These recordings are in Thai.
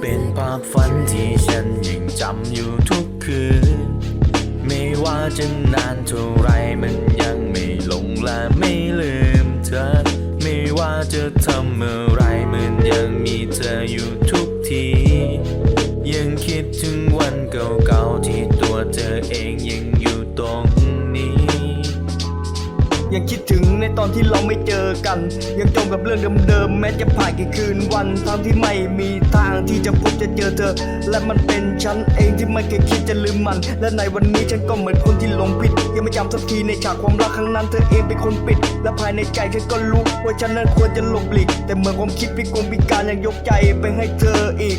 เป็นภาพฝันที่ฉันยังจำอยู่ทุกคืน ไม่ว่าจะนานเท่าไรมันยังไม่ลงและไม่ลืมเธอ ไม่ว่าจะทำอะไรมันยังมีเธออยู่ทุกที ยังคิดถึงวันเก่าๆที่ตัวเธอเองยังอยู่ตรง ยังคิดถึงในตอนที่เราไม่เจอกัน ยังจมกับเรื่องเดิมๆแม้จะผ่านกี่คืนวันทั้งที่ไม่มีทางที่จะพบจะเจอเธอ และมันเป็นฉันเองที่ไม่เคยคิดจะลืมมัน และในวันนี้ฉันก็เหมือนคนที่หลงผิด ยังไม่จำสักทีในฉากความรักครั้งนั้นเธอเองเป็นคนปิด และภายในใจฉันก็รู้ว่าฉันนั้นควรจะหลบหลีกแต่เมื่อความคิดพิกลพิการยังยกใจไปให้เธออีก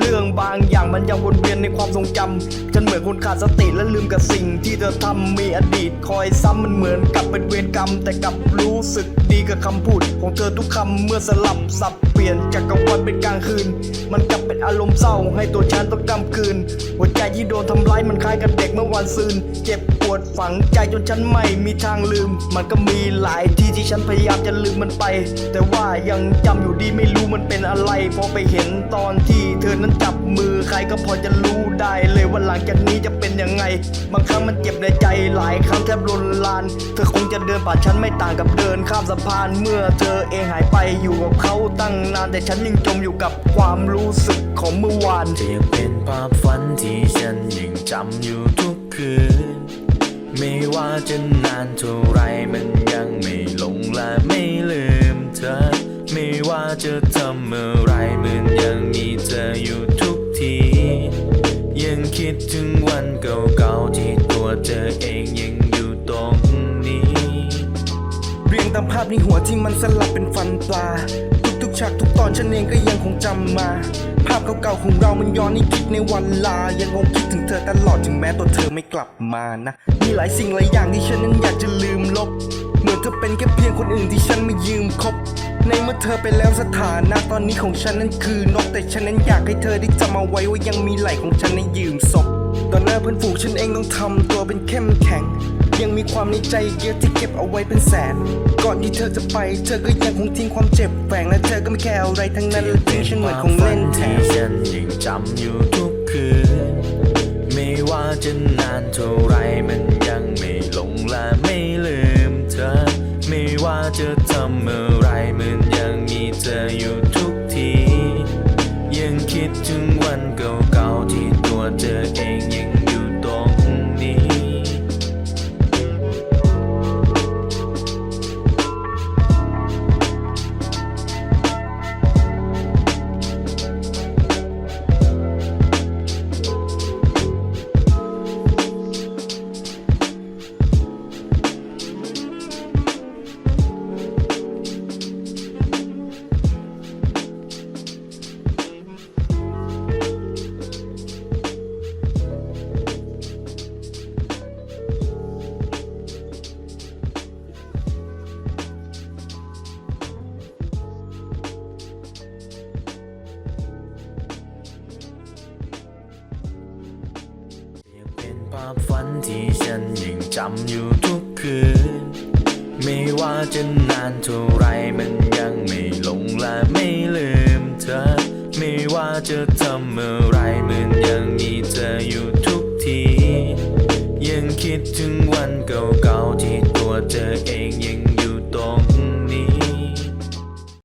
เรื่องบางอย่างมันยังวนเวียนในความทรงจำฉันเหมือนคนขาดสติและลืมกับสิ่งที่เธอทำมีอดีตคอยซ้ำมันเหมือนกับเป็นเวรกรรม แต่กลับรู้สึกดีกับคำพูด ของเธอทุกคำเมื่อสลับสับเปลี่ยนจากกลางวันเป็นกลางคืน มันกลับเป็นอารมณ์เศร้าให้ตัวฉันต้องกำคืน หัวใจที่โดนทำร้ายมันคล้ายกับเด็กเมื่อวันซืน เจ็บปวดฝังใจจนฉันไม่มีทางลืม มันก็มีหลายที่ที่ฉันพยายามจะลืมมันไป แต่ว่ายังจำอยู่ดีไม่รู้มันเป็นอะไรพอไปเห็นตอนที่เธอนั้นจับมือใครก็พอจะรู้ได้เลยว่าหลังจากนี้จะเป็นยังไง บางครั้งมันเจ็บในใจหลายครั้งแทบรุนลาน เธอคงจะเดินผ่านฉันไม่ต่างกับเดินข้ามสะพานเมื่อเธอเองหายไปอยู่กับเขาตั้งนานแต่ฉันยังจมอยู่กับความรู้สึกของเมื่อวานจะยังเป็นภาพฝันที่ฉันยังจำอยู่ทุกคืน ไม่ว่าจะนานเท่าไรมันยังไม่ลงและไม่ลืมเธอ ไม่ว่าจะทำอะไรมันยังมีเธอ เก่าๆที่ตัวเธอเองยังอยู่ตรงนี้ เรียงตามภาพในหัวที่มันสลับเป็นฟันปลา ทุกๆฉากทุกตอนฉันเองก็ยังคงจำมา ภาพเก่าๆของเรามันย้อนให้คิดในวันลา ยังคงคิดถึงเธอตลอดถึงแม้ตัวเธอไม่กลับมานะ มีหลายสิ่งหลายอย่างที่ฉันนั้นอยากจะลืมลบ เหมือนเธอเป็นแค่เพียงคนอื่นที่ฉันไม่ยืมคบในเมื่อเธอไปแล้วสถานะตอนนี้ของฉันนั้นคือนกแต่ฉันนั้นอยากให้เธอได้จำเอาไว้ว่ายังมีไหลของฉันในยืมศพ ตอนหน้าเพื่อนฝูงฉันเองต้องทำตัวเป็นเข้มแข็ง ยังมีความในใจเยอะที่เก็บเอาไว้เป็นแสน ก่อนที่เธอจะไป เธอก็ยังคงทิ้งความเจ็บแฝงและเธอก็ไม่แคร์อะไรทั้งนั้นและทิ้งฉันเหมือนของเล่นแทนฉันยังจำอยู่ทุกคืนไม่ว่าจะนานเท่าไรมัน ภาพฝันที่ฉันยังจำอยู่ทุกคืน ไม่ว่าจะนานเท่าไรมันยังไม่ลงและไม่ลืมเธอ ไม่ว่าจะทำอะไรมันยังมีเธออยู่ทุกที ยังคิดถึงวันเก่าๆที่ตัวเธอเองยัง